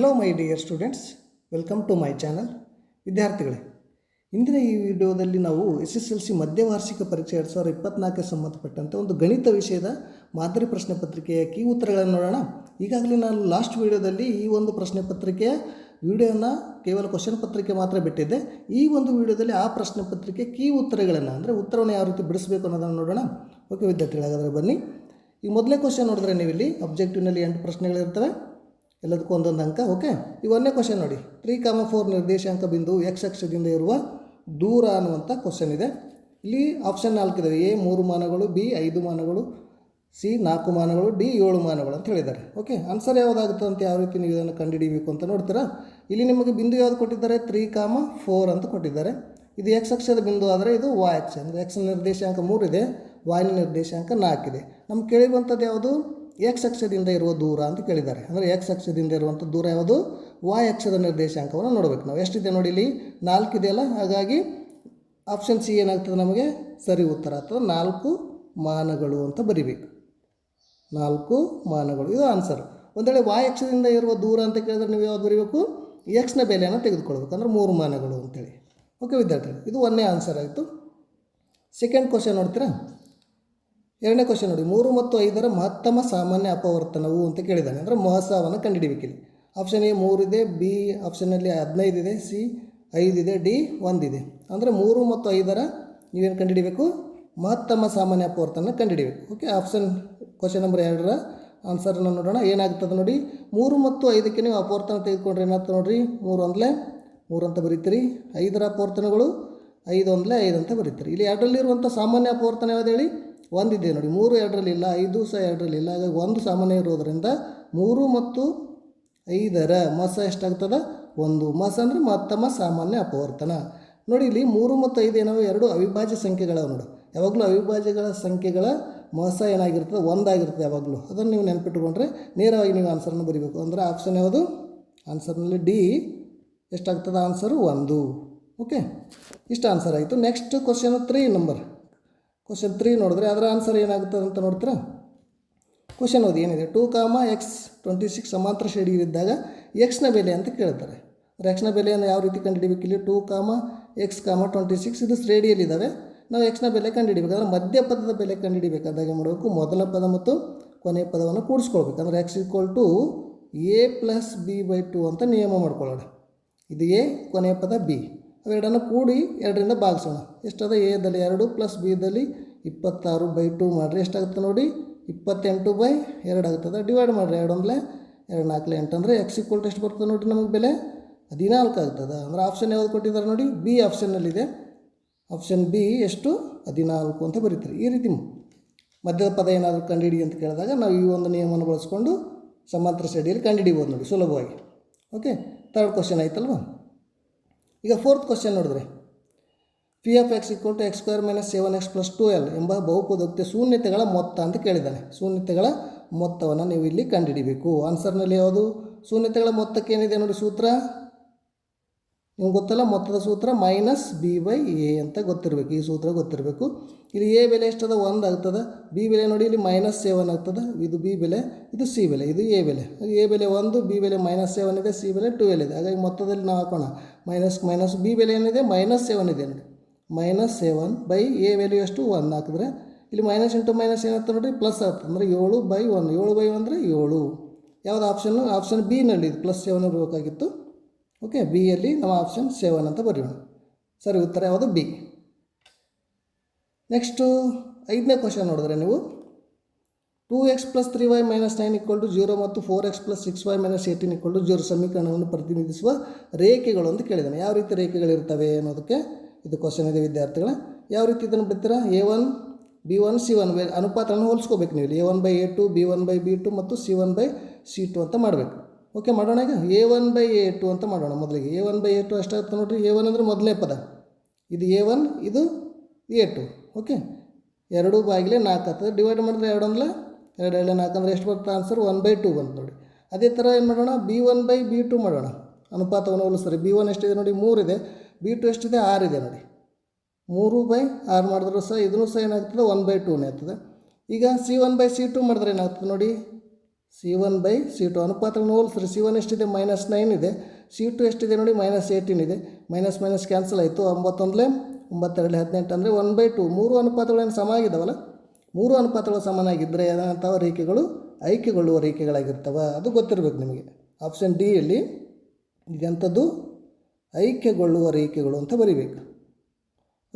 Hello my dear students welcome to my channel ವಿದ್ಯಾರ್ಥಿಗಳೇ, ಇಂದಿನ ಈ ವಿಡಿಯೋದಲ್ಲಿ ನಾವು ಎಸ್ ಎಸ್ ಎಲ್ ಸಿ ಮಧ್ಯವಾರ್ಷಿಕ ಪರೀಕ್ಷೆ ಎರಡು ಸಾವಿರದ ಇಪ್ಪತ್ನಾಲ್ಕಕ್ಕೆ ಸಂಬಂಧಪಟ್ಟಂತೆ ಒಂದು ಗಣಿತ ವಿಷಯದ ಮಾದರಿ ಪ್ರಶ್ನೆ ಪತ್ರಿಕೆಯ ಕೀ ಉತ್ತರಗಳನ್ನು ನೋಡೋಣ. ಈಗಾಗಲೇ ನಾನು ಲಾಸ್ಟ್ ವಿಡಿಯೋದಲ್ಲಿ ಈ ಒಂದು ಪ್ರಶ್ನೆ ಪತ್ರಿಕೆಯ ವಿಡಿಯೋನ ಕೇವಲ ಕ್ವಶನ್ ಪತ್ರಿಕೆ ಮಾತ್ರ ಬಿಟ್ಟಿದ್ದೆ. ಈ ಒಂದು ವಿಡಿಯೋದಲ್ಲಿ ಆ ಪ್ರಶ್ನೆ ಪತ್ರಿಕೆ ಕೀ ಉತ್ತರಗಳನ್ನು, ಅಂದರೆ ಉತ್ತರವನ್ನು ಯಾವ ರೀತಿ ಬಿಡಿಸಬೇಕು ಅನ್ನೋದನ್ನು ನೋಡೋಣ. ಓಕೆ ವಿದ್ಯಾರ್ಥಿಗಳಾಗಾದರೆ ಬನ್ನಿ. ಈ ಮೊದಲನೇ ಕ್ವಶನ್ ನೋಡಿದ್ರೆ ನೀವು ಇಲ್ಲಿ ಅಬ್ಜೆಕ್ಟಿವ್ನಲ್ಲಿ ಎಂಟು ಪ್ರಶ್ನೆಗಳಿರ್ತವೆ. ಎಲ್ಲದಕ್ಕೂ ಒಂದೊಂದು ಅಂಕ. ಓಕೆ ಈ ಒಂದನೇ ಕ್ವಶನ್ ನೋಡಿ. ತ್ರೀ ಕಾಮ ಫೋರ್ ನಿರ್ದೇಶಾಂಕ ಬಿಂದು ಎಕ್ಸ್ ಅಕ್ಷದಿಂದ ಇರುವ ದೂರ ಅನ್ನುವಂಥ ಕ್ವಶನ್ ಇದೆ. ಇಲ್ಲಿ ಆಪ್ಷನ್ ನಾಲ್ಕಿದಾವೆ ಎ ಮೂರು ಮಾನಗಳು ಬಿ ಐದು ಮಾನಗಳು ಸಿ ನಾಲ್ಕು ಮಾನಗಳು ಡಿ ಏಳು ಮಾನಗಳು ಅಂತ ಹೇಳಿದ್ದಾರೆ. ಓಕೆ ಆನ್ಸರ್ ಯಾವುದಾಗುತ್ತೆ ಅಂತ ಯಾವ ರೀತಿ ನೀವು ಇದನ್ನು ಕಂಡುಹಿಡಿಯಬೇಕು ಅಂತ ನೋಡ್ತೀರಾ? ಇಲ್ಲಿ ನಿಮಗೆ ಬಿಂದು ಯಾವುದು ಕೊಟ್ಟಿದ್ದಾರೆ? ತ್ರೀ ಕಾಮ ಫೋರ್ ಅಂತ ಕೊಟ್ಟಿದ್ದಾರೆ. ಇದು ಎಕ್ಸ್ ಅಕ್ಷದ ಬಿಂದು ಆದರೆ ಇದು ವಾಯ್ ಅಕ್ಷ. ಅಂದರೆ ಎಕ್ಸ್ ನಿರ್ದೇಶಾಂಕ ಮೂರಿದೆ ವಾಯ್ನ ನಿರ್ದೇಶಾಂಕ ನಾಲ್ಕಿದೆ ನಮ್ಗೆ ಕೇಳಿರುವಂಥದ್ದು ಯಾವುದು? ಎಕ್ಸ್ ಅಕ್ಷದಿಂದ ಇರುವ ದೂರ ಅಂತ ಕೇಳಿದ್ದಾರೆ. ಅಂದರೆ ಎಕ್ಸ್ ಅಕ್ಷದಿಂದ ಇರುವಂಥ ದೂರ ಯಾವುದು? ವಾಯ್ ಅಕ್ಷದ ನಿರ್ದೇಶಾಂಕವನ್ನು ನೋಡಬೇಕು ನಾವು. ಎಷ್ಟಿದೆ ನೋಡಿ ಇಲ್ಲಿ? ನಾಲ್ಕಿದೆಯಲ್ಲ ಹಾಗಾಗಿ ಆಪ್ಷನ್ ಸಿ ಏನಾಗ್ತದೆ ನಮಗೆ? ಸರಿ ಉತ್ತರ. ಅಥವಾ ನಾಲ್ಕು ಮಾನಗಳು ಅಂತ ಬರಿಬೇಕು. ನಾಲ್ಕು ಮಾನಗಳು. ಇದು ಆನ್ಸರ್ ಒಂದು ವೇಳೆ ವಾಯ್ ಅಕ್ಷದಿಂದ ಇರುವ ದೂರ ಅಂತ ಕೇಳಿದ್ರೆ ನೀವು ಯಾವ್ದು ಬರೀಬೇಕು? ಎಕ್ಸ್ನ ಬೆಲೆಯನ್ನು ತೆಗೆದುಕೊಳ್ಬೇಕು. ಅಂದರೆ ಮೂರು ಮಾನಗಳು ಅಂತೇಳಿ. ಓಕೆ ವಿದ್ಯಾರ್ಥಿಗಳು, ಇದು ಒಂದನೇ ಆನ್ಸರ್ ಆಯಿತು. ಸೆಕೆಂಡ್ ಕ್ವಶನ್ ನೋಡ್ತೀರಾ? ಎರಡನೇ ಕ್ವಶನ್ ನೋಡಿ. ಮೂರು ಮತ್ತು ಐದರ ಮಹತ್ತಮ ಸಾಮಾನ್ಯ ಅಪವರ್ತನವು ಅಂತ ಕೇಳಿದ್ದಾನೆ. ಅಂದರೆ ಮಹಸಾವನ್ನು ಕಂಡುಹಿಡಿಬೇಕಿಲ್ಲ. ಆಪ್ಷನ್ ಎ ಮೂರಿದೆ ಬಿ ಆಪ್ಷನಲ್ಲಿ ಹದಿನೈದು ಇದೆ ಸಿ ಐದಿದೆ ಡಿ ಒಂದಿದೆ ಅಂದರೆ ಮೂರು ಮತ್ತು ಐದರ ನೀವೇನು ಕಂಡುಹಿಡಿಬೇಕು? ಮಹತ್ತಮ ಸಾಮಾನ್ಯ ಅಪವರ್ತನ ಕಂಡುಹಿಡಿಬೇಕು. ಓಕೆ ಆಪ್ಷನ್ ಕ್ವಶನ್ ನಂಬರ್ ಎರಡರ ಆನ್ಸರನ್ನು ನೋಡೋಣ. ಏನಾಗ್ತದೆ ನೋಡಿ. ಮೂರು ಮತ್ತು ಐದಕ್ಕೆ ನೀವು ಅಪವರ್ತನ ತೆಗೆದುಕೊಂಡ್ರೆ ಏನಾಗ್ತದೆ ನೋಡಿರಿ? ಮೂರು ಒಂದಲೇ ಮೂರು ಅಂತ ಬರೀತೀರಿ. ಐದರ ಅಪವರ್ತನಗಳು, ಐದು ಒಂದಲೇ ಐದು ಅಂತ ಬರೀತೀರಿ. ಇಲ್ಲಿ ಎರಡರಲ್ಲಿರುವಂಥ ಸಾಮಾನ್ಯ ಅಪವರ್ತನ ಯಾವ್ದು ಹೇಳಿ? ಒಂದಿದೆ ನೋಡಿ, ಮೂರು ಎರಡರಲ್ಲಿ ಇಲ್ಲ, ಐದು ಸಹ ಎರಡರಲ್ಲಿ ಇಲ್ಲ. ಹಾಗಾಗಿ ಒಂದು ಸಾಮಾನ್ಯ ಇರೋದರಿಂದ ಮೂರು ಮತ್ತು ಐದರ ಮಸ ಎಷ್ಟಾಗ್ತದೆ? ಒಂದು. ಮಸ ಅಂದರೆ ಮತ್ತಮ ಸಾಮಾನ್ಯ ಅಪವರ್ತನ. ನೋಡಿ, ಇಲ್ಲಿ ಮೂರು ಮತ್ತು ಐದು ಏನವು? ಎರಡು ಅವಿಭಾಜ್ಯ ಸಂಖ್ಯೆಗಳವು ನೋಡು. ಯಾವಾಗಲೂ ಅವಿಭಾಜ್ಯಗಳ ಸಂಖ್ಯೆಗಳ ಮಸ ಏನಾಗಿರ್ತದೆ? ಒಂದಾಗಿರ್ತದೆ ಯಾವಾಗಲೂ. ಅದನ್ನು ನೀವು ನೆನಪಿಟ್ಟುಕೊಂಡ್ರೆ ನೇರವಾಗಿ ನೀವು ಆನ್ಸರನ್ನು ಬರೀಬೇಕು. ಅಂದರೆ ಆಪ್ಷನ್ ಯಾವುದು? ಆನ್ಸರ್ನಲ್ಲಿ ಡಿ ಎಷ್ಟಾಗ್ತದೆ? ಆನ್ಸರು ಒಂದು. ಓಕೆ ಇಷ್ಟು ಆನ್ಸರ್ ಆಯಿತು. Next question three number question three ನೋಡಿದ್ರೆ ಅದರ ಆನ್ಸರ್ ಏನಾಗುತ್ತೆ ಅಂತ ನೋಡ್ತೀರಾ? ಕ್ವಶನ್ ಓದಿ ಏನಿದೆ? Two comma X twenty six ಸಮಾಂತರ ಶ್ರೇಣಿಯಲ್ಲಿದ್ದಾಗ ಎಕ್ಸ್ನ ಬೆಲೆ ಅಂತ ಕೇಳ್ತಾರೆ. ಅಂದರೆ ಬೆಲೆಯನ್ನು ಯಾವ ರೀತಿ ಕಂಡುಹಿಡಿಬೇಕು? ಇಲ್ಲಿ ಟೂ ಕಾಮ ಎಕ್ಸ್ ಕಾಮ ಟ್ವೆಂಟಿ ಸಿಕ್ಸ್ ಇದು ಶ್ರೇಣಿಯಲ್ಲಿದ್ದಾವೆ. ನಾವು ಎಕ್ಸ್ನ ಬೆಲೆ ಕಂಡುಹಿಡಿಬೇಕು. ಅಂದರೆ ಮಧ್ಯ ಪದದ ಬೆಲೆ ಕಂಡುಹಿಡಬೇಕಾದಾಗ ಮಾಡಬೇಕು. ಮೊದಲ ಪದ ಮತ್ತು ಕೊನೆಯ ಪದವನ್ನು ಕೂಡಿಸ್ಕೊಳ್ಬೇಕು. ಅಂದರೆ x equal to a plus b by two ಅಂತ ನಿಯಮ ಮಾಡ್ಕೊಳ್ಳೋಣ. ಇದು ಎ ಕೊನೆಯ ಪದ ಬಿ ಅವೆರಡನ್ನು ಕೂಡಿ ಎರಡರಿಂದ ಭಾಗಿಸೋಣ. ಎಷ್ಟದ ಎದಲ್ಲಿ ಎರಡು ಪ್ಲಸ್ ಬಿದಲ್ಲಿ ಇಪ್ಪತ್ತಾರು ಬೈ ಟು ಮಾಡಿರಿ ಎಷ್ಟಾಗುತ್ತೆ ನೋಡಿ? ಇಪ್ಪತ್ತೆಂಟು ಬೈ ಎರಡು ಡಿವೈಡ್ ಮಾಡಿರಿ ಎರಡು ಅಂದರೆ ಎರಡು ನಾಲ್ಕಲೆ ಎಂಟು ಅಂದರೆ ಎಕ್ಸ್ ಈಕ್ವಲ್ ಎಷ್ಟು ಬರ್ತದೆ ನೋಡಿ ನಮಗೆ ಬೆಲೆ? ಹದಿನಾಲ್ಕು ಆಗ್ತದೆ ಅಂದರೆ ಆಪ್ಷನ್ ಯಾವ್ದು ಕೊಟ್ಟಿದ್ದಾರೆ ನೋಡಿ? ಬಿ ಆಪ್ಷನ್ನಲ್ಲಿದೆ ಆಪ್ಷನ್ ಬಿ ಎಷ್ಟು? ಹದಿನಾಲ್ಕು ಅಂತ ಬರೀತಾರೆ. ಈ ರೀತಿ ಮಧ್ಯದ ಪದ ಏನಾದರೂ ಕಂಡುಹಿಡಿ ಅಂತ ಕೇಳಿದಾಗ ನಾವು ಈ ಒಂದು ನಿಯಮವನ್ನು ಬಳಸ್ಕೊಂಡು ಸಮಾಂತರ ಸೈಡಿಯಲ್ಲಿ ಕಂಡುಹಿಡಿಬೋದು ನೋಡಿ ಸುಲಭವಾಗಿ. ಓಕೆ ತರ್ಡ್ ಕ್ವಶನ್ ಆಯ್ತಲ್ವಾ? ಈಗ ಫೋರ್ತ್ ಕ್ವಶನ್ ನೋಡಿದ್ರೆ p f x equal to x square minus seven x plus twelve ಎಂಬ ಬಹುಪದೋಕ್ತಿ ಶೂನ್ಯತೆಗಳ ಮೊತ್ತ ಅಂತ ಕೇಳಿದ್ದಾನೆ. ಶೂನ್ಯತೆಗಳ ಮೊತ್ತವನ್ನು ನೀವು ಇಲ್ಲಿ ಕಂಡುಹಿಡಿಬೇಕು. ಆನ್ಸರ್ನಲ್ಲಿ ಯಾವುದು? ಶೂನ್ಯತೆಗಳ ಮೊತ್ತಕ್ಕೆ ಏನಿದೆ ನೋಡಿ ಸೂತ್ರ? ನಿಮ್ಗೆ ಗೊತ್ತಲ್ಲ? ಮೊತ್ತದ ಸೂತ್ರ ಮೈನಸ್ ಬಿ ಬೈ ಎ ಅಂತ ಗೊತ್ತಿರಬೇಕು. ಈ ಸೂತ್ರ ಗೊತ್ತಿರಬೇಕು. ಇಲ್ಲಿ ಎ ಬೆಲೆ ಎಷ್ಟದ? ಒಂದು ಆಗ್ತದೆ. ಬಿ ಬೆಲೆ ನೋಡಿ, ಇಲ್ಲಿ ಮೈನಸ್ ಸೆವೆನ್ ಆಗ್ತದೆ. ಇದು ಬಿ ಬೆಲೆ, ಇದು ಸಿ ಬೆಲೆ, ಇದು ಎ ಬೆಲೆ. ಎ ಬೆಲೆ ಒಂದು ಬಿ ಬೆಲೆ ಮೈನಸ್ ಸೆವೆನ್ ಇದೆ ಸಿ ಬೆಲೆ ಟ್ವೆಲ್ ಇದೆ ಹಾಗಾಗಿ ಮೊತ್ತದಲ್ಲಿ ನಾವು ಹಾಕೋಣ. ಮೈನಸ್ ಮೈನಸ್ ಬಿ ಬೆಲೆ ಏನಿದೆ? ಮೈನಸ್ ಸೆವೆನ್ ಇದೆ ನೋಡಿ. Minus seven by a value ಎಷ್ಟು? ಒನ್ ಹಾಕಿದ್ರೆ ಇಲ್ಲಿ ಮೈನಸ್ ಇಂಟು ಮೈನಸ್ ಏನಾಗ್ತದೆ ನೋಡಿ ಪ್ಲಸ್ ಆಗ್ತದೆ. ಅಂದರೆ ಏಳು ಬೈ ಒನ್ ಏಳು ಬೈ ಅಂದರೆ ಏಳು. ಯಾವುದು ಆಪ್ಷನ್ನು ಆಪ್ಷನ್ ಬಿನಲ್ಲಿ ಇದು ಪ್ಲಸ್ ಸೆವೆನ್ ಇರಬೇಕಾಗಿತ್ತು. ಓಕೆ ಬಿ ಬಿಯಲ್ಲಿ ನಾವು ಆಪ್ಷನ್ ಸೆವೆನ್ ಅಂತ ಬರೆಯೋಣ. ಸರಿ, ಉತ್ತರ ಯಾವುದು ಬಿ ನೆಕ್ಸ್ಟು ಐದನೇ ಕ್ವಶನ್ ನೋಡಿದ್ರೆ ನೀವು two x plus three y minus nine equal to zero ಮತ್ತು four x plus six y minus eighteen equal to zero ಸಮೀಕರಣವನ್ನು ಪ್ರತಿನಿಧಿಸುವ ರೇಖೆಗಳು ಅಂತ ಕೇಳಿದ್ದಾನೆ. ಯಾವ ರೀತಿ ರೇಖೆಗಳಿರ್ತವೆ ಅನ್ನೋದಕ್ಕೆ ಇದು ಕ್ವಶನ್ ಇದೆ ವಿದ್ಯಾರ್ಥಿಗಳ. ಯಾವ ರೀತಿ ಇದನ್ನು ಬಿಡ್ತೀರಾ? A one b one c one by ಅನುಪಾತವನ್ನು ಹೋಲಿಸ್ಕೋಬೇಕು ನೀವು a one by a two b one by b two ಮತ್ತು c one by c two ಅಂತ ಮಾಡಬೇಕು. ಓಕೆ, ಮಾಡೋಣ ಈಗ? A one by a two ಅಂತ ಮಾಡೋಣ ಮೊದಲಿಗೆ. A one by a two ಅಷ್ಟಾಗುತ್ತೆ ನೋಡಿರಿ. ಎ ಒನ್ ಅಂದರೆ ಮೊದಲನೇ ಪದ. ಇದು ಎ ಒನ್ ಇದು ಎ ಟು ಓಕೆ? ಎರಡು ಬಾಗಿಲೆ ನಾಲ್ಕು ಆಗ್ತದೆ. ಡಿವೈಡ್ ಮಾಡಿದ್ರೆ ಎರಡು ಅಂದ್ರೆ ಎರಡು ಎರಡು, ನಾಲ್ಕು ಅಂದರೆ ಎಷ್ಟು ಬರುತ್ತೆ ಆನ್ಸರ್ ಒನ್ ಬೈ ಟು ಬಂತು ನೋಡಿ. ಅದೇ ಥರ ಏನು ಮಾಡೋಣ? B one by b two ಮಾಡೋಣ. ಅನುಪಾತವನ್ನು ಹೋಲಿಸ್ತಾರೆ ಬಿ ಒನ್ ಎಷ್ಟಿದೆ ನೋಡಿ? ಮೂರಿದೆ ಬಿ ಟು ಎಷ್ಟಿದೆ? ಇದೆ ನೋಡಿ. ಮೂರು ಬೈ ಆರು ಮಾಡಿದ್ರು ಸಹ ಇದನ್ನು ಸಹ ಏನಾಗ್ತದೆ? ಒನ್ ಬೈ ಟೂನೇ ಆಗ್ತದೆ. ಈಗ c one by c two ಮಾಡಿದ್ರೆ ಏನಾಗ್ತದೆ ನೋಡಿ? C one by c two ಅನುಪಾತಗಳನ್ನು ಹೋಲಿಸಿದ್ರೆ ಸಿ ಒನ್ ಎಷ್ಟಿದೆ? ಮೈನಸ್ ನೈನ್ ಇದೆ. ಸಿ ಟು ಎಷ್ಟಿದೆ ನೋಡಿ? ಮೈನಸ್ ಏಯ್ಟೀನ್ ಇದೆ. ಮೈನಸ್ ಮೈನಸ್ ಕ್ಯಾನ್ಸಲ್ ಆಯಿತು. ಒಂಬತ್ತೊಂದಲೇ ಒಂಬತ್ತೆರಡು ಹದಿನೆಂಟು ಅಂದರೆ ಒನ್ ಬೈ ಟು ಮೂರು ಅನುಪಾತಗಳೇನು ಸಮ ಆಗಿದ್ದಾವಲ್ಲ ಮೂರು ಅನುಪಾತಗಳು ಸಮನಾಗಿದ್ದರೆ ಏನಾಗ್ತಾವ ರೇಖೆಗಳು ಆಯ್ಕೆಗೊಳ್ಳುವ ರೇಖೆಗಳಾಗಿರ್ತವೆ. ಅದು ಗೊತ್ತಿರಬೇಕು ನಿಮಗೆ. ಆಪ್ಷನ್ ಡಿ ಈಗ ಅಂಥದ್ದು ಐಕ್ಯಗೊಳ್ಳುವ ರೇಖೆಗಳು ಅಂತ ಬರಿಬೇಕು.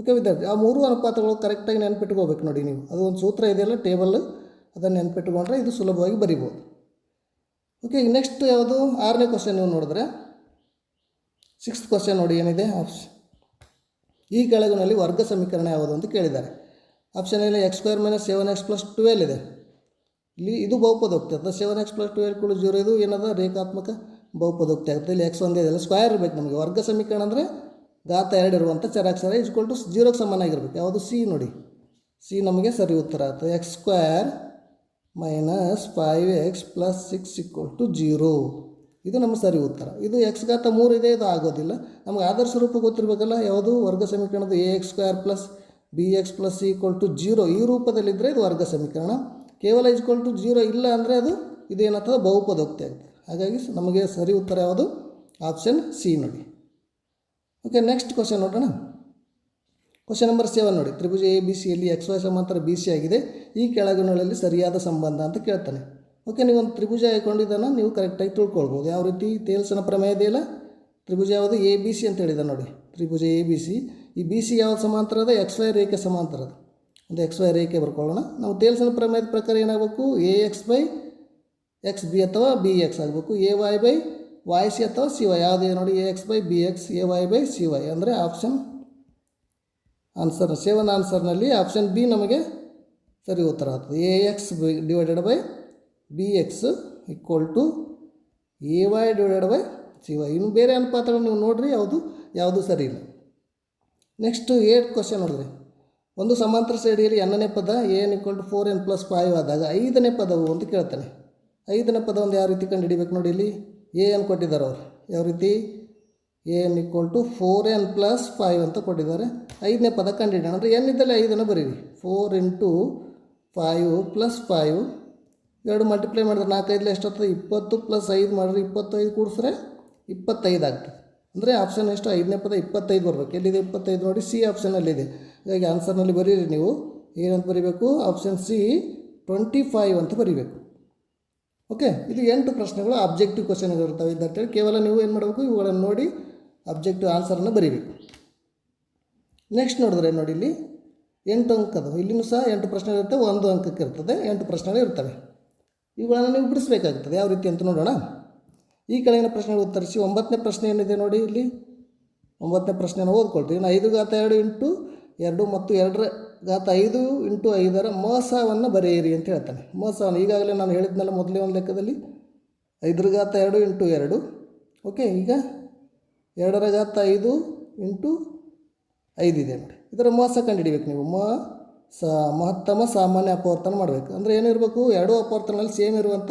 ಓಕೆ ವಿದ್ಯಾರ್ಥಿ, ಆ ಮೂರು ಅನುಪಾತಗಳು ಕರೆಕ್ಟಾಗಿ ನೆನ್ಪಿಟ್ಕೋಬೇಕು ನೋಡಿ ನೀವು. ಅದು ಒಂದು ಸೂತ್ರ ಇದೆಯಲ್ಲ? ಟೇಬಲ್ ಅದನ್ನು ನೆನಪಿಟ್ಟುಕೊಂಡ್ರೆ ಇದು ಸುಲಭವಾಗಿ ಬರಿಬೋದು. ಓಕೆ ನೆಕ್ಸ್ಟ್ ಯಾವುದು? ಆರನೇ ಕ್ವಶನ್ ನೀವು ನೋಡಿದ್ರೆ ಸಿಕ್ಸ್ತ್ ಕ್ವಶನ್ ನೋಡಿ, ಏನಿದೆ? ಆಪ್ಷನ್ ಈ ಕೆಳಗಿನಲ್ಲಿ ವರ್ಗ ಸಮೀಕರಣ ಯಾವುದು ಅಂತ ಕೇಳಿದ್ದಾರೆ. ಆಪ್ಷನ್ ಇಲ್ಲಿ x square minus seven x plus twelve ಇದೆ. ಇಲ್ಲಿ ಇದು ಬಹುಪದೋಕ್ತಿ. ಆಗ್ತದೆ ಸೆವೆನ್ ಎಕ್ಸ್ ಪ್ಲಸ್ ಟ್ವೆಲ್ ಕೂಡ ಜೀರೋ ಇದು ಏನದ? ರೇಖಾತ್ಮಕ ಬಹುಪದೋಕ್ತಿ ಆಗುತ್ತೆ. ಇಲ್ಲಿ ಎಕ್ಸ್ ಒಂದೇ ಇದೆಲ್ಲ ಸ್ಕ್ವೇರ್ ಇರಬೇಕು ನಮಗೆ. ವರ್ಗ ಸಮೀಕರಣ ಅಂದರೆ ಗಾತ ಎರಡು ಇರುವಂಥ ಚರಾಕ್ಷರ ಇಸ್ಕೊಲ್ ಟು ಜೀರೋಗೆ ಸಮಾನಾಗಿರ್ಬೇಕು ಯಾವುದು? ಸಿ ನೋಡಿ. ಸಿ ನಮಗೆ ಸರಿ ಉತ್ತರ ಆಗ್ತದೆ x square minus five x plus six equal to zero ಇದು ನಮ್ಮ ಸರಿ ಉತ್ತರ. ಇದು ಎಕ್ಸ್ ಘಾತ ಮೂರು ಇದೆ, ಇದು ಆಗೋದಿಲ್ಲ. ನಮಗೆ ಆದರ್ಶ ರೂಪ ಗೊತ್ತಿರಬೇಕಲ್ಲ, ಯಾವುದು? ವರ್ಗ ಸಮೀಕರಣದ a x square plus b x plus c equal to zero ಈ ರೂಪದಲ್ಲಿದ್ದರೆ ಇದು ವರ್ಗ ಸಮೀಕರಣ. ಕೇವಲ ಈಕ್ವಲ್ ಟು ಜೀರೋ ಇಲ್ಲ ಅಂದರೆ ಅದು ಇದೇನಾಗ್ತದೆ ಬಹುಪದೋಕ್ತಿ ಆಗ್ತದೆ. ಹಾಗಾಗಿ ನಮಗೆ ಸರಿ ಉತ್ತರ ಯಾವುದು? ಆಪ್ಷನ್ ಸಿ ನೋಡಿ. ಓಕೆ ನೆಕ್ಸ್ಟ್ ಕ್ವಶನ್ ನೋಡೋಣ. ಕ್ವಶನ್ ನಂಬರ್ ಸೆವೆನ್ ನೋಡಿ. ತ್ರಿಭುಜ ಎ ಬಿ ಸಿಯಲ್ಲಿ ಎಕ್ಸ್ ವೈ ಸಮಾಂತರ ಬಿ ಸಿ ಆಗಿದೆ. ಈ ಕೆಳಗಿನಲ್ಲಿ ಸರಿಯಾದ ಸಂಬಂಧ ಅಂತ ಕೇಳ್ತಾನೆ. ಓಕೆ ನೀವು ಒಂದು ತ್ರಿಭುಜ ಹಾಕೊಂಡಿದ್ದಾನೆ ನೀವು ಕರೆಕ್ಟಾಗಿ ತಿಳ್ಕೊಳ್ಬೋದು. ಯಾವ ರೀತಿ? ತೇಲ್ಸನ ಪ್ರಮೇಯ ಇದೆಯಲ್ಲ ತ್ರಿಭುಜ ಯಾವುದು? ಎ ಬಿ ಸಿ ಅಂತ ಹೇಳಿದ ನೋಡಿ. ತ್ರಿಭುಜ ಎ ಬಿ ಸಿ ಈ ಬಿ ಸಿ ಯಾವ ಸಮಾಂತರ ಅದ? ಎಕ್ಸ್ ವೈ ರೇಖೆ ಸಮಾಂತರ ಅದು. ಒಂದು ಎಕ್ಸ್ ವೈ ರೇಖೆ ಬರ್ಕೊಳ್ಳೋಣ. ನಾವು ತೇಲ್ಸನ ಪ್ರಮೇಯದ ಪ್ರಕಾರ ಏನಾಗಬೇಕು? A x by x b ಅಥವಾ ಬಿ ಎಕ್ಸ್ ಆಗಬೇಕು. A y by y c ಅಥವಾ ಸಿ ವೈ ಯಾವುದೇ? ನೋಡಿ a x by b x a y by c y ಅಂದರೆ ಆಪ್ಷನ್ ಆನ್ಸರ್ ಸೆವೆನ್ ಆನ್ಸರ್ನಲ್ಲಿ ಆಪ್ಷನ್ ಬಿ ನಮಗೆ ಸರಿ ಉತ್ತರ ಆಗ್ತದೆ. A x divided by b x equal to a y divided by c y ಇನ್ನು ಬೇರೆ ಅನುಪಾತಗಳು ನೀವು ನೋಡಿರಿ, ಯಾವುದು ಯಾವುದು ಸರಿ ಇಲ್ಲ. ನೆಕ್ಸ್ಟ್ ಏಟ್ ಕ್ವಶನ್ ನೋಡಿದ್ರಿ ಒಂದು ಸಮಾಂತರ ಸೈಡಿಯಲ್ಲಿ ಎನ್ನನೇ ಪದ n equal to four n plus five ಆದಾಗ ಐದನೇ ಪದವು ಅಂತ ಕೇಳ್ತಾನೆ. ಐದನೇ ಪದವನ್ನು ಯಾವ ರೀತಿ ಕಂಡುಹಿಡಿಬೇಕು ನೋಡಿ ಇಲ್ಲಿ. ಎ ಏನು ಕೊಟ್ಟಿದ್ದಾರೆ ಅವರು. ಯಾವ ರೀತಿ? N equal to four n plus five ಅಂತ ಕೊಟ್ಟಿದ್ದಾರೆ. ಐದನೇ ಪದ ಕಂಡಿಡ. ಅಂದರೆ ಎನ್ ಇದ್ದಲ್ಲಿ ಐದನ್ನು ಬರೀರಿ. Four into five plus five ಎರಡು ಮಲ್ಟಿಪ್ಲೈ ಮಾಡಿದ್ರೆ ನಾಲ್ಕೈದಲೆ ಎಷ್ಟಾಗ್ತದೆ ಇಪ್ಪತ್ತು ಪ್ಲಸ್ ಐದು ಮಾಡಿದ್ರೆ ಇಪ್ಪತ್ತೈದು ಕೂಡಿಸ್ರೆ ಇಪ್ಪತ್ತೈದು ಆಗ್ತದೆ. ಅಂದರೆ ಆಪ್ಷನ್ ಎಷ್ಟು? ಐದನೇ ಪದ ಇಪ್ಪತ್ತೈದು ಬರಬೇಕು. ಎಲ್ಲಿದೆ ಇಪ್ಪತ್ತೈದು ನೋಡಿ? ಸಿ ಆಪ್ಷನಲ್ಲಿದೆ ಹಾಗಾಗಿ ಆನ್ಸರ್ನಲ್ಲಿ ಬರೀರಿ ನೀವು. ಏನಂತ ಬರೀಬೇಕು? ಆಪ್ಷನ್ ಸಿ ಟ್ವೆಂಟಿ ಫೈವ್ ಅಂತ ಬರೀಬೇಕು. ಓಕೆ ಇದು ಎಂಟು ಪ್ರಶ್ನೆಗಳು ಆಬ್ಜೆಕ್ಟಿವ್ ಕ್ವಶನ್ಗಳು ಇರ್ತವೆ. ಇದ್ದಂತೇಳಿ ಕೇವಲ ನೀವು ಏನು ಮಾಡಬೇಕು? ಇವುಗಳನ್ನು ನೋಡಿ ಅಬ್ಜೆಕ್ಟಿವ್ ಆನ್ಸರನ್ನು ಬರೀಬೇಕು. ನೆಕ್ಸ್ಟ್ ನೋಡಿದ್ರೆ ನೋಡಿ ಇಲ್ಲಿ ಎಂಟು ಅಂಕದ ಇಲ್ಲಿನೂ ಸಹ ಎಂಟು ಪ್ರಶ್ನೆ ಇರುತ್ತೆ, ಒಂದು ಅಂಕಕ್ಕೆ ಇರ್ತದೆ, ಎಂಟು ಪ್ರಶ್ನೆಗಳು ಇರ್ತವೆ. ಇವುಗಳನ್ನು ನೀವು ಬಿಡಿಸಬೇಕಾಗ್ತದೆ. ಯಾವ ರೀತಿ ಅಂತ ನೋಡೋಣ. ಈ ಕೆಳಗಿನ ಪ್ರಶ್ನೆಗಳು ಉತ್ತರಿಸಿ, ಒಂಬತ್ತನೇ ಪ್ರಶ್ನೆ ಏನಿದೆ ನೋಡಿ ಇಲ್ಲಿ? ಒಂಬತ್ತನೇ ಪ್ರಶ್ನೆನ ಓದ್ಕೊಳ್ತೀವಿ. ಇನ್ನು ಐದು ಗಾತ ಎರಡು ಇಂಟು ಎರಡು ಮತ್ತು ಎರಡರ ಗಾತ ಐದು ಇಂಟು ಐದರ ಮೋಸವನ್ನು ಬರೆಯಿರಿ ಅಂತ ಹೇಳ್ತಾನೆ. ಮೋಸವನ್ನು ಈಗಾಗಲೇ ನಾನು ಹೇಳಿದ್ನಲ್ಲ ಮೊದಲೇ ಒಂದು ಲೆಕ್ಕದಲ್ಲಿ. ಐದರ ಗಾತ ಎರಡು ಇಂಟು ಎರಡು. ಓಕೆ ಈಗ? ಎರಡರ ಘಾತ ಐದು ಇಂಟು ಐದಿದೆ ನೋಡಿ. ಇದರ ಮೋಸ ಕಂಡುಹಿಡಿಬೇಕು ನೀವು. ಮ ಸ, ಮಹತ್ತಮ, ಸಾಮಾನ್ಯ ಅಪವರ್ತನ ಮಾಡಬೇಕು. ಅಂದರೆ ಏನಿರಬೇಕು ಎರಡೂ ಅಪವರ್ತನಲ್ಲಿ ಸೇಮ್ ಇರುವಂಥ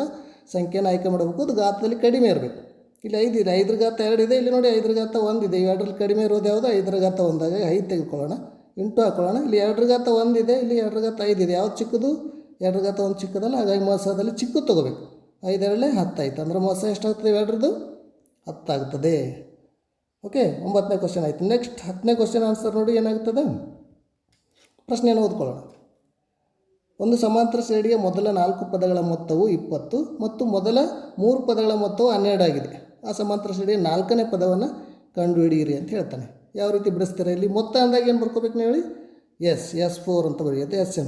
ಸಂಖ್ಯೆನ ಆಯ್ಕೆ ಮಾಡಬೇಕು. ಅದು ಗಾತ್ರದಲ್ಲಿ ಕಡಿಮೆ ಇರಬೇಕು. ಇಲ್ಲಿ ಐದು ಇದೆ. ಐದರ ಎರಡು ಇದೆ. ಇಲ್ಲಿ ನೋಡಿ ಐದರ ಘಾತ ಒಂದಿದೆ ಎರಡರಲ್ಲಿ ಕಡಿಮೆ ಇರೋದು ಯಾವುದು? ಐದರ ಗಾತ್ರ ಒಂದಾಗ ಐದು ತೆಗೆದುಕೊಳ್ಳೋಣ. ಇಂಟು ಹಾಕೊಳ್ಳೋಣ. ಇಲ್ಲಿ ಎರಡರ ಗಾತ ಒಂದಿದೆ ಇಲ್ಲಿ ಎರಡರ ಗಾತ ಐದಿದೆ ಯಾವ್ದು ಚಿಕ್ಕದು? ಎರಡರ ಗಾತ ಒಂದು ಚಿಕ್ಕದಲ್ಲ. ಹಾಗಾಗಿ ಮೋಸದಲ್ಲಿ ಚಿಕ್ಕದು ತೊಗೋಬೇಕು. ಐದರಲ್ಲೇ ಹತ್ತಾಯ್ತು ಅಂದರೆ ಮೋಸ ಎಷ್ಟಾಗ್ತದೆ? ಎರಡರದು ಹತ್ತಾಗ್ತದೆ ಓಕೆ ಒಂಬತ್ತನೇ ಕ್ವಶನ್ ಆಯಿತು. ನೆಕ್ಸ್ಟ್ ಹತ್ತನೇ ಕ್ವಶನ್ ಆನ್ಸರ್ ನೋಡಿ ಏನಾಗ್ತದೆ? ಪ್ರಶ್ನೆಯನ್ನು ಓದ್ಕೊಳ್ಳೋಣ. ಒಂದು ಸಮಾಂತರ ಶ್ರೇಣಿಯ ಮೊದಲ ನಾಲ್ಕು ಪದಗಳ ಮೊತ್ತವು ಇಪ್ಪತ್ತು ಮತ್ತು ಮೊದಲ ಮೂರು ಪದಗಳ ಮೊತ್ತವು ಹನ್ನೆರಡು ಆಗಿದೆ. ಆ ಸಮಾಂತರ ಶ್ರೇಣಿಯ ನಾಲ್ಕನೇ ಪದವನ್ನು ಕಂಡುಹಿಡಿಯಿರಿ ಅಂತ ಹೇಳ್ತಾನೆ. ಯಾವ ರೀತಿ ಬಿಡಿಸ್ತಾರೆ ಇಲ್ಲಿ? ಮೊತ್ತ ಅಂದಾಗ ಏನು ಬರ್ಕೋಬೇಕು ನೀವು ಹೇಳಿ? ಎಸ್ ಎಸ್ ಫೋರ್ ಅಂತ ಬರೆಯುತ್ತೆ. ಎಸ್ ಎಂ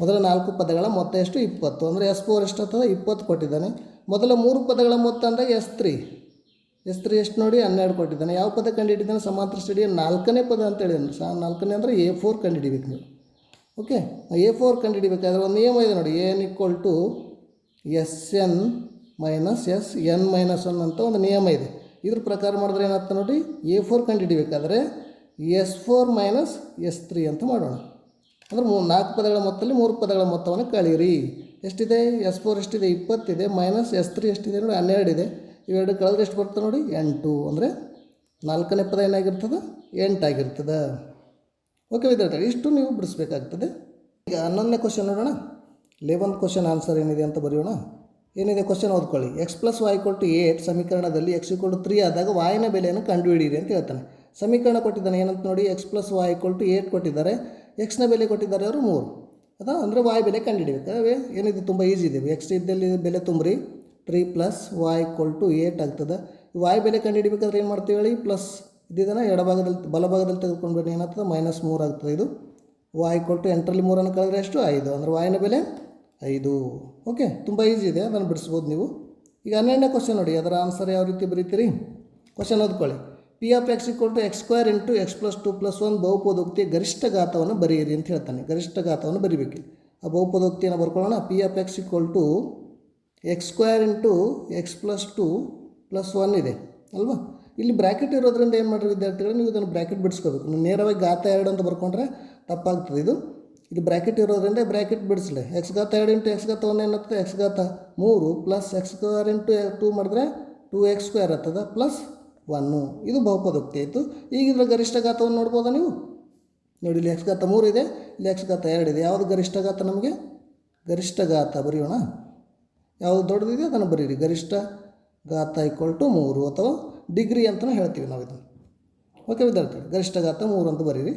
ಮೊದಲ ನಾಲ್ಕು ಪದಗಳ ಮೊತ್ತ ಎಷ್ಟು? ಇಪ್ಪತ್ತು. ಅಂದರೆ ಎಸ್ ಫೋರ್ ಎಷ್ಟಾಗ್ತದೆ ಇಪ್ಪತ್ತು ಕೊಟ್ಟಿದ್ದಾನೆ. ಮೊದಲ ಮೂರು ಪದಗಳ ಮೊತ್ತ ಅಂದಾಗ ಎಸ್ ತ್ರೀ ಎಸ್ ತ್ರೀ ಎಷ್ಟು ನೋಡಿ ಹನ್ನೆರಡು ಕೊಟ್ಟಿದ್ದಾನೆ. ಯಾವ ಪದ ಕಂಡುಹಿಡಿದಾನೆ ಸಮಾಂತರ ಸ್ಟಡಿಯ ನಾಲ್ಕನೇ ಪದ ಅಂತ ಹೇಳಿದ್ರು ಸಹ ನಾಲ್ಕನೇ ಅಂದರೆ ಎ ಫೋರ್ ಕಂಡುಹಿಡಿಬೇಕು ನೀವು. ಓಕೆ? ಎ ಫೋರ್ ಕಂಡುಹಿಡಿಬೇಕಾದ್ರೆ ಒಂದು ನಿಯಮ ಇದೆ ನೋಡಿ. N equal to s n minus s n minus one ಅಂತ ಒಂದು ನಿಯಮ ಇದೆ. ಇದ್ರ ಪ್ರಕಾರ ಮಾಡಿದ್ರೆ ಏನಾಗ್ತದೆ ನೋಡಿ? A four ಕಂಡುಹಿಡಿಬೇಕಾದ್ರೆ s four minus s three ಅಂತ ಮಾಡೋಣ. ಅಂದರೆ ಮೂ, ನಾಲ್ಕು ಪದಗಳ ಮೊತ್ತದಲ್ಲಿ ಮೂರು ಪದಗಳ ಮೊತ್ತವನ್ನು ಕಳೀರಿ ಎಷ್ಟಿದೆ? ಎಸ್ ಫೋರ್ ಎಷ್ಟಿದೆ? ಇಪ್ಪತ್ತಿದೆ. ಮೈನಸ್ ಎಸ್ ತ್ರೀ ಎಷ್ಟಿದೆ ನೋಡಿ? ಹನ್ನೆರಡು ಇದೆ ಇವೆರಡು ಕಳೆದ್ರೆ ಎಷ್ಟು ಬರ್ತದೆ ನೋಡಿ? ಎಂಟು. ಅಂದರೆ ನಾಲ್ಕನೇ ಪದ ಏನಾಗಿರ್ತದೆ? ಎಂಟಾಗಿರ್ತದೆ ಓಕೆ ವಿದ್ಯಾರ್ಥಿ ಇಷ್ಟು ನೀವು ಬಿಡಿಸ್ಬೇಕಾಗ್ತದೆ. ಈಗ ಹನ್ನೊಂದನೇ ಕ್ವಶನ್ ನೋಡೋಣ. ಲೆವೆಂತ್ ಕ್ವಶನ್ ಆನ್ಸರ್ ಏನಿದೆ ಅಂತ ಬರೆಯೋಣ. ಏನಿದೆ ಕ್ವಶನ್ ಓದ್ಕೊಳ್ಳಿ. ಎಕ್ಸ್ ಪ್ಲಸ್ ವೈ ಕೊಟ್ಟು ಏಟ್ ಸಮೀಕರಣದಲ್ಲಿ ಎಕ್ಸ್ ಇಕ್ವಲ್ ತ್ರೀ ಆದಾಗ ವಾಯಿನ ಬೆಲೆಯನ್ನು ಕಂಡುಹಿಡಿಯಿರಿ ಅಂತ ಹೇಳ್ತಾನೆ. ಸಮೀಕರಣ ಕೊಟ್ಟಿದ್ದಾನೆ ಏನಂತ ನೋಡಿ? ಎಕ್ಸ್ ಪ್ಲಸ್ ವೈ ಕೊಟ್ಟು ಏಟ್ ಕೊಟ್ಟಿದ್ದಾರೆ. ಎಕ್ಸ್ನ ಬೆಲೆ ಕೊಟ್ಟಿದ್ದಾರೆ ಅವರು ಮೂರು. ಅದ? ಅಂದರೆ ವಾಯ್ ಬೆಲೆ ಕಂಡುಹಿಡಿಬೇಕು. ಅವೇ ಏನಿದೆ? ತುಂಬ ಈಸಿ ಇದೆ. ಎಕ್ಸ್ ಇದ್ದಲ್ಲಿ ಬೆಲೆ ತುಂಬ್ರಿ. Three plus y equal to eight ಆಗ್ತದೆ. ವಾಯ್ ಬೆಲೆ ಕಂಡುಹಿಡಿಬೇಕಾದ್ರೆ ಏನು ಮಾಡ್ತೀವಿ ಹೇಳಿ? ಪ್ಲಸ್ ಇದ್ದಿದ್ದಾನೆ ಎಡಭಾಗದಲ್ಲಿ, ಬಲಭಾಗದಲ್ಲಿ ತೆಗೆದುಕೊಂಡು ಏನಾಗ್ತದೆ ಮೈನಸ್ ಮೂರು ಆಗ್ತದೆ ಇದು. ವಾಯ್ ಈಕ್ವಲ್ ಟು ಎಂಟರಲ್ಲಿ ಮೂರನ್ನು ಕಳೆದ್ರೆ ಎಷ್ಟು? ಐದು. ಅಂದರೆ ವಾಯಿನ ಬೆಲೆ ಐದು. ಓಕೆ ತುಂಬ ಈಸಿ ಇದೆ. ಅದನ್ನು ಬಿಡಿಸ್ಬೋದು ನೀವು. ಈಗ ಹನ್ನೆರಡನೇ ಕ್ವಶನ್ ನೋಡಿ. ಅದರ ಆನ್ಸರ್ ಯಾವ ರೀತಿ ಬರೀತೀರಿ? ಕ್ವಶನ್ ಓದ್ಕೊಳ್ಳಿ. P of x equal to x square into x plus two plus one ಬಹುಪದೋಕ್ತಿಯ ಗರಿಷ್ಠ ಘಾತವನ್ನು ಬರೆಯಿರಿ ಅಂತ ಹೇಳ್ತಾನೆ. ಗರಿಷ್ಠ ಘಾತವನ್ನು ಬರಿಬೇಕು ಆ ಬಹುಪದೋಕ್ತಿಯನ್ನು ಬರ್ಕೊಳ್ಳೋಣ. P of x equal to x square into x plus two plus one ಇದೆ, ಅಲ್ವಾ? ಇಲ್ಲಿ ಬ್ರ್ಯಾಕೆಟ್ ಇರೋದ್ರಿಂದ ಏನು ಮಾಡಿರಿ ವಿದ್ಯಾರ್ಥಿಗಳು, ನೀವು ಇದನ್ನು ಬ್ರ್ಯಾಕೆಟ್ ಬಿಡಿಸ್ಕೋಬೇಕು. ನೀವು ನೇರವಾಗಿ ಗಾತ ಎರಡು ಅಂತ ಬರ್ಕೊಂಡ್ರೆ ತಪ್ಪಾಗ್ತದೆ ಇದು. ಇದು ಬ್ರ್ಯಾಕೆಟ್ ಇರೋದ್ರಿಂದ ಬ್ರ್ಯಾಕೆಟ್ ಬಿಡಿಸ್ಲಿ. ಎಕ್ಸ್ ಗಾತ ಎರಡು ಇಂಟು ಎಕ್ಸ್ ಗಾತ ಒನ್ ಏನಾಗ್ತದೆ ಎಕ್ಸ್ ಗಾತ ಮೂರು plus x square into two ಮಾಡಿದ್ರೆ ಟೂ ಎಕ್ಸ್ ಸ್ಕ್ವೇರ್ ಆಗ್ತದೆ ಪ್ಲಸ್ ಒನ್ನು ಇದು ಬಹುಪದೋಕ್ತಿ ಆಯಿತು. ಈಗ ಇದರ ಗರಿಷ್ಠ ಗಾತವನ್ನು ನೋಡ್ಬೋದಾ ನೀವು? ನೋಡಿ, ಇಲ್ಲಿ ಎಕ್ಸ್ ಗಾತ ಮೂರು ಇದೆ, ಇಲ್ಲಿ ಎಕ್ಸ್ ಗಾತ ಎರಡು ಇದೆ. ಯಾವುದು ಗರಿಷ್ಠ ಗಾತ ನಮಗೆ? ಗರಿಷ್ಠ ಗಾತ ಬರೆಯೋಣ. ಯಾವುದು ದೊಡ್ಡದಿದೆ ಅದನ್ನು ಬರೀರಿ. ಗರಿಷ್ಠ ಗಾತ ಈಕ್ವಲ್ ಟು ಮೂರು ಅಥವಾ ಡಿಗ್ರಿ ಅಂತಲೂ ಹೇಳ್ತೀವಿ ನಾವು ಇದನ್ನು. ಓಕೆ ವಿದ್ಯಾರ್ಥಿ ಗರಿಷ್ಠ ಗಾತ ಮೂರು ಅಂತ ಬರೀರಿ.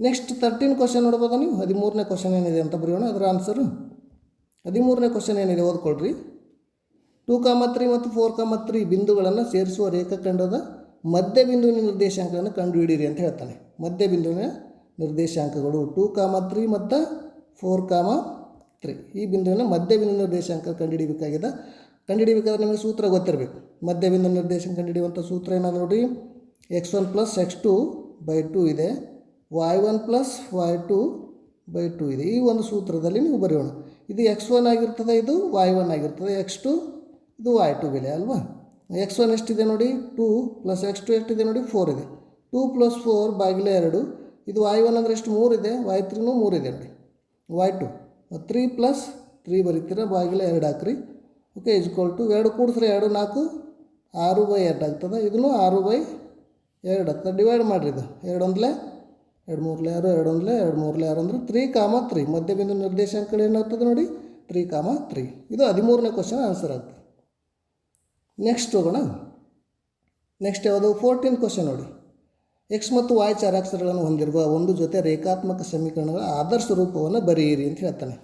ನೆಕ್ಸ್ಟ್ ತರ್ಟೀನ್ ಕ್ವಶನ್ ನೋಡ್ಬೋದು ನೀವು? ಹದಿಮೂರನೇ ಕ್ವಶನ್ ಏನಿದೆ ಅಂತ ಬರೆಯೋಣ, ಅದರ ಆನ್ಸರು ಹದಿಮೂರನೇ ಕ್ವಶನ್ ಏನಿದೆ ಓದ್ಕೊಳ್ರಿ. ಟೂ ಕಾಮ ತ್ರೀ ಮತ್ತು ಫೋರ್ ಕಾಮ ತ್ರೀ ಬಿಂದುಗಳನ್ನು ಸೇರಿಸುವ ರೇಖಾಖಂಡದ ಮಧ್ಯ ಬಿಂದುವಿನ ನಿರ್ದೇಶಾಂಕಗಳನ್ನು ಕಂಡುಹಿಡಿಯಿರಿ ಅಂತ ಹೇಳ್ತಾನೆ. ಮಧ್ಯ ಬಿಂದುವಿನ ನಿರ್ದೇಶಾಂಕಗಳು ಟೂ ಕಾಮ ತ್ರೀ ಮತ್ತು ಫೋರ್ ಕಾಮ ತ್ರೀ. ಈ ಬಿಂದುವಿನ ಮಧ್ಯ ಬಿಂದು ನಿರ್ದೇಶಾಂಕ ಕಂಡುಹಿಡಿಬೇಕಾಗಿದೆ. ಕಂಡುಹಿಡಿಬೇಕಾದ್ರೆ ನಿಮಗೆ ಸೂತ್ರ ಗೊತ್ತಿರಬೇಕು. ಮಧ್ಯ ಬಿಂದು ನಿರ್ದೇಶಾಂಕ ಕಂಡುಹಿಡಿಯುವಂಥ ಸೂತ್ರ ಏನಾದ್ರು ನೋಡಿ. X one plus x two by two ಇದೆ. Y one plus y two by two ಇದೆ. ಈ ಒಂದು ಸೂತ್ರದಲ್ಲಿ ನೀವು ಬರೆಯೋಣ. ಇದು ಎಕ್ಸ್ ಒನ್ ಆಗಿರ್ತದೆ, ಇದು ವೈ ಒನ್ ಆಗಿರ್ತದೆ. ಎಕ್ಸ್ ಟು ಇದು ವೈ ಟು ಬೆಲೆ ಅಲ್ವಾ? ಎಕ್ಸ್ ಒನ್ ಎಷ್ಟಿದೆ ನೋಡಿ? ಟೂ ಪ್ಲಸ್ ಎಕ್ಸ್ ಟು ಎಷ್ಟಿದೆ ನೋಡಿ? ಫೋರ್ ಇದೆ. ಟೂ ಪ್ಲಸ್ ಫೋರ್ ಬಾಗಿಲೆ ಎರಡು. ಇದು ವೈ ಒನ್ ಅಂದರೆ ಎಷ್ಟು? ಮೂರಿದೆ ವೈ ತ್ರೀನೂ ಇದೆ ನೋಡಿ. Y two three plus three ಬರೀತೀರ, ಬಾಗಿಲ ಎರಡು ಹಾಕ್ರಿ. ಓಕೆ ಇಸ್ಕೊಲ್ ಟು ಎರಡು ಕೂಡಿಸ್ರೆ ಎರಡು ನಾಲ್ಕು, ಆರು ಬೈ ಎರಡು ಆಗ್ತದೆ. ಇದನ್ನು ಆರು ಬೈ ಎರಡು ಆಗ್ತದೆ ಡಿವೈಡ್ ಮಾಡಿರಿ ಇದು. ಎರಡು ಒಂದಲೇ ಎರಡು ಮೂರಲೆ ಆರು ಎರಡು ಎರಡು ಮೂರಲೆ ಆರು ಅಂದರೆ ತ್ರೀ ಕಾಮ ತ್ರೀ. ಮಧ್ಯಬಿಂದು ನಿರ್ದೇಶಾಂಕಗಳು ಏನಾಗ್ತದೆ ನೋಡಿ? Three comma three. ಇದು ಹದಿಮೂರನೇ ಕ್ವಶನ್ ಆನ್ಸರ್ ಆಗ್ತದೆ. ನೆಕ್ಸ್ಟ್ ಹೋಗೋಣ. ನೆಕ್ಸ್ಟ್ ಯಾವುದು? ಫೋರ್ಟೀನ್ ಕ್ವಶನ್ ನೋಡಿ. ಎಕ್ಸ್ ಮತ್ತು ವಾಯ್ ಚರಾಕ್ಷರಗಳನ್ನು ಹೊಂದಿರುವ ಒಂದು ಜೊತೆ ರೇಖಾತ್ಮಕ ಸಮೀಕರಣಗಳ ಆದರ್ಶ ರೂಪವನ್ನು ಬರೆಯಿರಿ ಅಂತ ಹೇಳ್ತಾನೆ.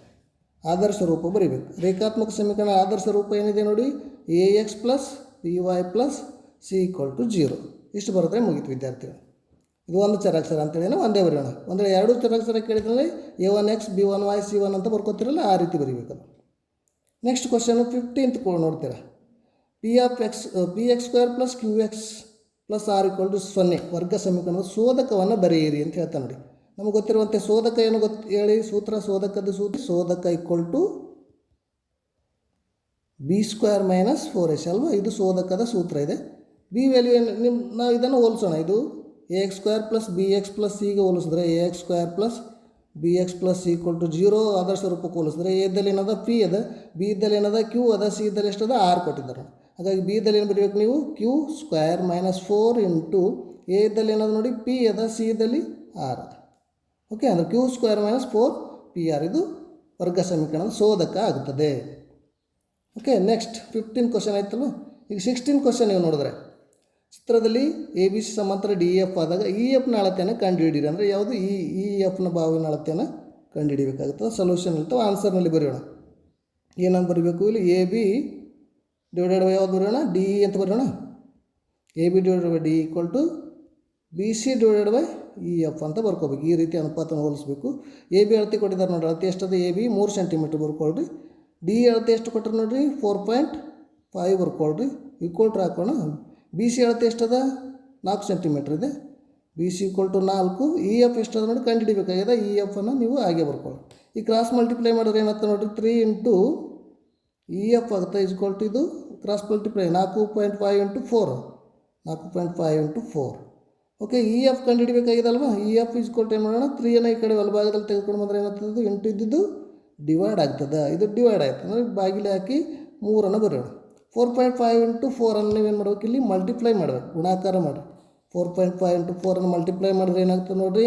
ಆದರ್ಶ ರೂಪ ಬರೀಬೇಕು. ರೇಖಾತ್ಮಕ ಸಮೀಕರಣ ಆದರ್ಶ ರೂಪ ಏನಿದೆ ನೋಡಿ? A x plus p y plus c equal to zero ಇಷ್ಟು ಬರೆದ್ರೆ ಮುಗಿತು ವಿದ್ಯಾರ್ಥಿಗಳು. ಇದು ಒಂದು ಚರಾಕ್ಷರ ಅಂತೇಳಿ ಒಂದೇ ಬರೆಯೋಣ. ಅಂದರೆ ಎರಡು ಚರಾಕ್ಷರ ಕೇಳಿದ್ರೆ a one x b one y c one ಅಂತ ಬರ್ಕೋತಿರಲ್ಲ, ಆ ರೀತಿ ಬರೀಬೇಕು ನೆಕ್ಸ್ಟ್ ಕ್ವಶನ್ ಫಿಫ್ಟೀನ್ತ್ ನೋಡ್ತೀರಾ? P of x p x square plus q x plus r equal to ಸೊನ್ನೆ, ವರ್ಗ ಸಮೀಕರಣದ ಶೋಧಕವನ್ನು ಬರೆಯಿರಿ ಅಂತ ಹೇಳ್ತಾ ನೋಡಿ. ನಮಗೆ ಗೊತ್ತಿರುವಂತೆ ಶೋಧಕ ಏನು ಗೊತ್ತು ಹೇಳಿ? ಸೂತ್ರ ಶೋಧಕದ ಸೂತ್ರ, ಶೋಧಕ equal to b square minus four s ಅಲ್ವಾ? ಇದು ಶೋಧಕದ ಸೂತ್ರ ಇದೆ. ಬಿ ವ್ಯಾಲ್ಯೂ ಏನು ನಿಮ್ಮ ನಾವು ಇದನ್ನು ಹೋಲಿಸೋಣ. ಇದು a x square plus b x plus ಸಿಗೆ ಹೋಲಿಸಿದ್ರೆ a x square plus b x plus equal to zero ಆದರ್ಶ ರೂಪಕ್ಕೆ ಹೋಲಿಸಿದ್ರೆ ಎದಲ್ಲಿ ಏನದ ಪಿ ಅದ ಬಿ ಇದ್ದಲ್ಲಿ ಏನದ ಕ್ಯೂ ಅದ ಸಿ ಇದ್ದಲ್ಲಿ ಎಷ್ಟದ? ಆರ್ ಕೊಟ್ಟಿದ್ದಾರೆ. ಹಾಗಾಗಿ ಬಿ ದಲ್ಲಿ ಏನು ಬರೀಬೇಕು ನೀವು? Q square minus four into a ಇದ್ದಲ್ಲಿ ಏನದು ನೋಡಿ ಪಿ ಅದ ಸಿ ಇದ್ದಲ್ಲಿ ಆರ್ ಅದ. ಓಕೆ ಅಂದರೆ q square minus four p r ಇದು ವರ್ಗ ಸಮೀಕರಣದ ಶೋಧಕ ಆಗುತ್ತದೆ ಓಕೆ ನೆಕ್ಸ್ಟ್ ಫಿಫ್ಟೀನ್ ಕ್ವಶನ್ ಆಯ್ತಲ್ಲ ಈಗ ಸಿಕ್ಸ್ಟೀನ್ ಕ್ವಶನ್ ನೀವು ನೋಡಿದ್ರೆ, ಚಿತ್ರದಲ್ಲಿ ಎ ಬಿ ಸಿ ಸಮಾಂತರ ಡಿ ಎಫ್ ಆದಾಗ ಇ ಎಫ್ನ ಅಳತೆಯನ್ನು ಕಂಡುಹಿಡಿಯಿರಿ. ಅಂದರೆ ಯಾವುದು? ಇ ಇ ಎಫ್ನ ಬಾವಿನ ಅಳತೆಯನ್ನು ಕಂಡುಹಿಡಿಬೇಕಾಗುತ್ತದೆ ಸೊಲ್ಯೂಷನ್ ಇರ್ತವೆ ಆನ್ಸರ್ನಲ್ಲಿ ಬರೆಯೋಣ. ಏನಂತ ಬರಬೇಕು ಇಲ್ಲಿ? ಎ ಬಿ ಡಿವೈಡೆಡ್ ಬೈ ಯಾವ್ದು ಬರೆಯೋಣ ಡಿ ಅಂತ ಬರೆಯೋಣ. A b divided by d equal to b c divided by e f ಅಂತ ಬರ್ಕೋಬೇಕು. ಈ ರೀತಿ ಅನುಪಾತನ ಹೋಲಿಸ್ಬೇಕು. ಎ ಬಿ ಅಳತೆ ಕೊಟ್ಟಿದ್ದಾರೆ ನೋಡಿರಿ. ಅಳತೆ ಎಷ್ಟದ? ಎ ಬಿ ಮೂರು ಸೆಂಟಿಮೀಟ್ರ್ ಬರ್ಕೊಳ್ರಿ. ಡಿ ಅಳತೆ ಎಷ್ಟು ಕೊಟ್ಟರು ನೋಡಿರಿ? ಫೋರ್ ಪಾಯಿಂಟ್ ಫೈವ್ ಬರ್ಕೊಳ್ರಿ. ಈಕ್ವಲ್ ಟು ಹಾಕೋಣ. ಬಿ ಸಿ ಅಳತೆ ಎಷ್ಟದ? ನಾಲ್ಕು ಸೆಂಟಿಮೀಟ್ರ್ ಇದೆ. ಬಿ ಸಿ ಈಕ್ವಲ್ ಟು ನಾಲ್ಕು. ಇ ಎಫ್ ಎಷ್ಟದ ನೋಡಿ ಕಂಡುಹಿಡಿಬೇಕಾಗಿದೆ. ಇ ಎಫನ್ನು ನೀವು ಹಾಗೆ ಬರ್ಕೊಳ್ಳಿ ಈ ಕ್ರಾಸ್ ಮಲ್ಟಿಪ್ಲೈ ಮಾಡಿದ್ರೆ ಏನಾಗ್ತದೆ ನೋಡಿರಿ? ತ್ರೀ ಇಂಟು ಇ ಎಫ್ ಆಗುತ್ತೆ ಇದು ಕ್ರಾಸ್ ಮಲ್ಟಿಪ್ಲೈ ನಾಲ್ಕು ಪಾಯಿಂಟ್ ಫೈವ್ ಇಂಟು ಫೋರ್ ನಾಲ್ಕು point five into four okay e f ಕಂಡುಹಿಡಿಬೇಕಾಗಿದಲ್ವಾ? E f is to ಏನು ಮಾಡೋಣ? ತ್ರೀಯನ್ನು ಈ ಕಡೆ ಬಲಭಾಗದಲ್ಲಿ ತೆಗೆದುಕೊಂಡು ಬಂದರೆ ಏನಾಗ್ತದೆ ಇಂಟು ಇದ್ದಿದ್ದು ಡಿವೈಡ್ ಆಗ್ತದೆ. ಇದು ಡಿವೈಡ್ ಆಯ್ತು. ಅಂದರೆ ಬಾಗಿಲು ಹಾಕಿ ಮೂರನ್ನು ಬರೆಯೋಣ. ಫೋರ್ ಪಾಯಿಂಟ್ ಫೈವ್ ಇಂಟು ಫೋರನ್ನು ನೀವೇನು ಮಾಡ್ಬೇಕು ಇಲ್ಲಿ? ಮಲ್ಟಿಪ್ಲೈ ಮಾಡಬೇಕು. ಗುಣಾಕಾರ ಮಾಡಿ ಫೋರ್ ಪಾಯಿಂಟ್ ಫೈವ್ ಇಂಟು ಫೋರನ್ನು ಮಲ್ಟಿಪ್ಲೈ ಮಾಡಿದ್ರೆ ಏನಾಗ್ತದೆ ನೋಡಿರಿ?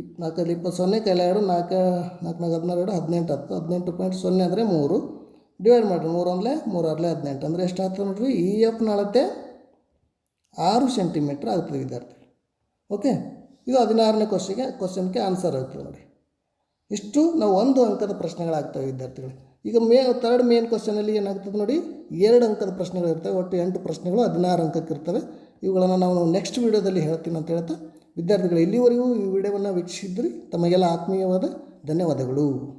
ಇಪ್ ನಾಲ್ಕಲ್ಲಿ ಇಪ್ಪತ್ತು ಸೊನ್ನೆ ಕೈಲ ಎರಡು ನಾಲ್ಕು ನಾಲ್ಕು ನಾಲ್ಕು ಹದಿನಾರು ಎರಡು ಹದಿನೆಂಟು, ಹತ್ತು, ಹದಿನೆಂಟು ಪಾಯಿಂಟ್ ಸೊನ್ನೆ ಅಂದರೆ ಮೂರು. ಡಿವೈಡ್ ಮಾಡಿರಿ ಮೂರು ಒಂದಲೇ, ಮೂರು ಆರಲೆ, ಹದಿನೆಂಟು. ಅಂದರೆ ಎಷ್ಟು ಆಗ್ತದೆ ನೋಡ್ರಿ? ಇ ಎಫ್ನ ಅಳತೆ ಆರು ಸೆಂಟಿಮೀಟ್ರ್ ಆಗ್ತದೆ ವಿದ್ಯಾರ್ಥಿ. ಓಕೆ ಇದು ಹದಿನಾರನೇ ಕ್ವಶನ್ಗೆ ಕ್ವಶನ್ಗೆ ಆನ್ಸರ್ ಆಗ್ತದೆ ನೋಡಿ. ಇಷ್ಟು ನಾವು ಒಂದು ಅಂಕದ ಪ್ರಶ್ನೆಗಳಾಗ್ತವೆ ವಿದ್ಯಾರ್ಥಿಗಳು. ಈಗ ಮೇ ತರ್ಡ್ ಮೇನ್ ಕ್ವಶನಲ್ಲಿ ಏನಾಗ್ತದೆ ನೋಡಿ? ಎರಡು ಅಂಕದ ಪ್ರಶ್ನೆಗಳು ಇರ್ತವೆ, ಒಟ್ಟು ಎಂಟು ಪ್ರಶ್ನೆಗಳು ಹದಿನಾರು ಅಂಕಕ್ಕೆ ಇರ್ತವೆ. ಇವುಗಳನ್ನು ನಾವು ನೆಕ್ಸ್ಟ್ ವೀಡಿಯೋದಲ್ಲಿ ಹೇಳ್ತೀನಿ ಅಂತ ಹೇಳ್ತಾ, ವಿದ್ಯಾರ್ಥಿಗಳು ಇಲ್ಲಿವರೆಗೂ ಈ ವಿಡಿಯೋವನ್ನು ವೀಕ್ಷಿಸಿದ್ರಿ? ತಮಗೆಲ್ಲ ಆತ್ಮೀಯವಾದ ಧನ್ಯವಾದಗಳು.